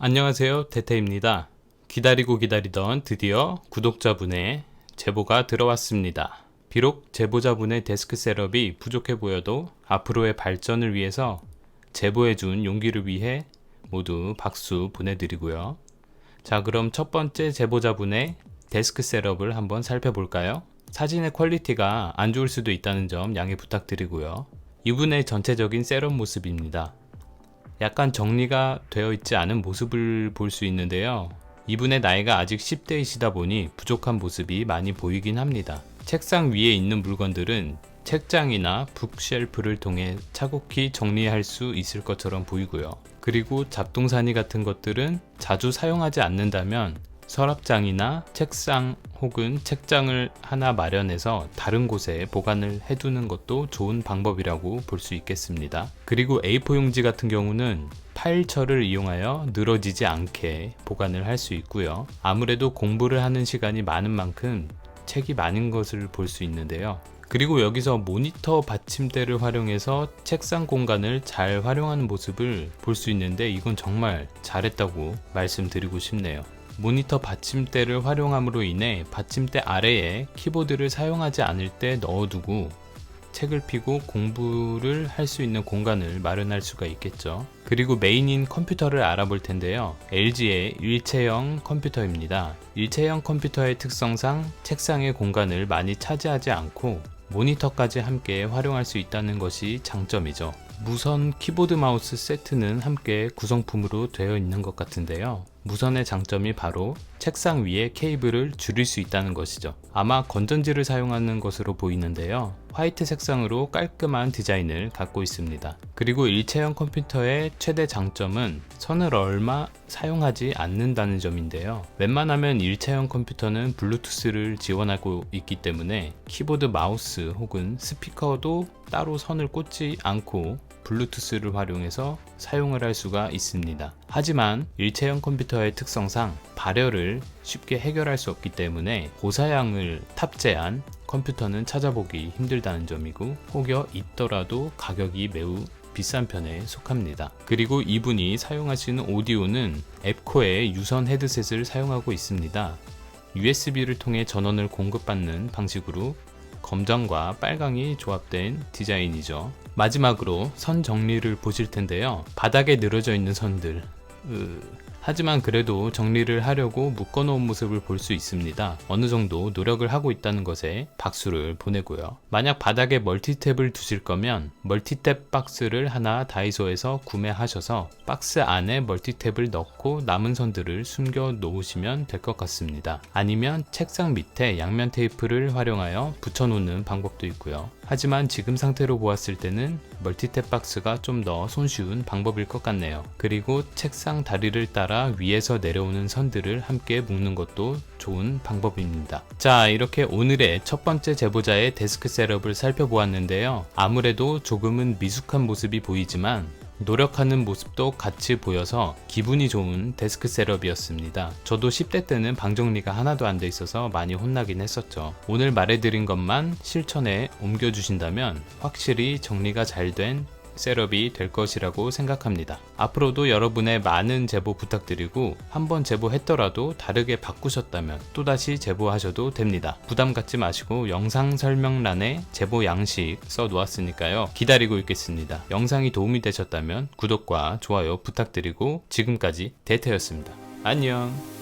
안녕하세요. 태태입니다. 기다리고 기다리던 드디어 구독자분의 제보가 들어왔습니다. 비록 제보자분의 데스크 셋업이 부족해 보여도 앞으로의 발전을 위해서 제보해준 용기를 위해 모두 박수 보내드리고요. 자, 그럼 첫 번째 제보자분의 데스크 셋업을 한번 살펴볼까요? 사진의 퀄리티가 안 좋을 수도 있다는 점 양해 부탁드리고요. 이분의 전체적인 셋업 모습입니다. 약간 정리가 되어 있지 않은 모습을 볼 수 있는데요. 이분의 나이가 아직 10대이시다 보니 부족한 모습이 많이 보이긴 합니다. 책상 위에 있는 물건들은 책장이나 북쉘프를 통해 차곡히 정리할 수 있을 것처럼 보이고요. 그리고 잡동사니 같은 것들은 자주 사용하지 않는다면 서랍장이나 책상 혹은 책장을 하나 마련해서 다른 곳에 보관을 해두는 것도 좋은 방법이라고 볼 수 있겠습니다. 그리고 A4 용지 같은 경우는 파일처를 이용하여 늘어지지 않게 보관을 할 수 있고요. 아무래도 공부를 하는 시간이 많은 만큼 책이 많은 것을 볼 수 있는데요. 그리고 여기서 모니터 받침대를 활용해서 책상 공간을 잘 활용하는 모습을 볼 수 있는데 이건 정말 잘했다고 말씀드리고 싶네요. 모니터 받침대를 활용함으로 인해 받침대 아래에 키보드를 사용하지 않을 때 넣어두고 책을 펴고 공부를 할 수 있는 공간을 마련할 수가 있겠죠. 그리고 메인인 컴퓨터를 알아볼 텐데요. LG의 일체형 컴퓨터입니다. 일체형 컴퓨터의 특성상 책상의 공간을 많이 차지하지 않고 모니터까지 함께 활용할 수 있다는 것이 장점이죠. 무선 키보드 마우스 세트는 함께 구성품으로 되어 있는 것 같은데요. 무선의 장점이 바로 책상 위에 케이블을 줄일 수 있다는 것이죠. 아마 건전지를 사용하는 것으로 보이는데요. 화이트 색상으로 깔끔한 디자인을 갖고 있습니다. 그리고 일체형 컴퓨터의 최대 장점은 선을 얼마 사용하지 않는다는 점인데요. 웬만하면 일체형 컴퓨터는 블루투스를 지원하고 있기 때문에 키보드 마우스 혹은 스피커도 따로 선을 꽂지 않고 블루투스를 활용해서 사용을 할 수가 있습니다. 하지만 일체형 컴퓨터의 특성상 발열을 쉽게 해결할 수 없기 때문에 고사양을 탑재한 컴퓨터는 찾아보기 힘들다는 점이고 혹여 있더라도 가격이 매우 비싼 편에 속합니다. 그리고 이분이 사용하시는 오디오는 앱코의 유선 헤드셋을 사용하고 있습니다. USB를 통해 전원을 공급받는 방식으로 검정과 빨강이 조합된 디자인이죠. 마지막으로 선 정리를 보실 텐데요. 바닥에 늘어져 있는 선들. 으... 하지만 그래도 정리를 하려고 묶어놓은 모습을 볼 수 있습니다. 어느 정도 노력을 하고 있다는 것에 박수를 보내고요. 만약 바닥에 멀티탭을 두실 거면 멀티탭 박스를 하나 다이소에서 구매하셔서 박스 안에 멀티탭을 넣고 남은 선들을 숨겨 놓으시면 될 것 같습니다. 아니면 책상 밑에 양면 테이프를 활용하여 붙여놓는 방법도 있고요. 하지만 지금 상태로 보았을 때는 멀티탭 박스가 좀 더 손쉬운 방법일 것 같네요. 그리고 책상 다리를 따라 위에서 내려오는 선들을 함께 묶는 것도 좋은 방법입니다. 자, 이렇게 오늘의 첫 번째 제보자의 데스크 셋업을 살펴보았는데요. 아무래도 조금은 미숙한 모습이 보이지만 노력하는 모습도 같이 보여서 기분이 좋은 데스크 셋업이었습니다. 저도 10대 때는 방 정리가 하나도 안 돼 있어서 많이 혼나긴 했었죠. 오늘 말해드린 것만 실천에 옮겨주신다면 확실히 정리가 잘된 셋업이 될 것이라고 생각합니다. 앞으로도 여러분의 많은 제보 부탁드리고 한번 제보했더라도 다르게 바꾸셨다면 또다시 제보하셔도 됩니다. 부담 갖지 마시고 영상 설명란에 제보 양식 써 놓았으니까요. 기다리고 있겠습니다. 영상이 도움이 되셨다면 구독과 좋아요 부탁드리고 지금까지 대태였습니다. 안녕.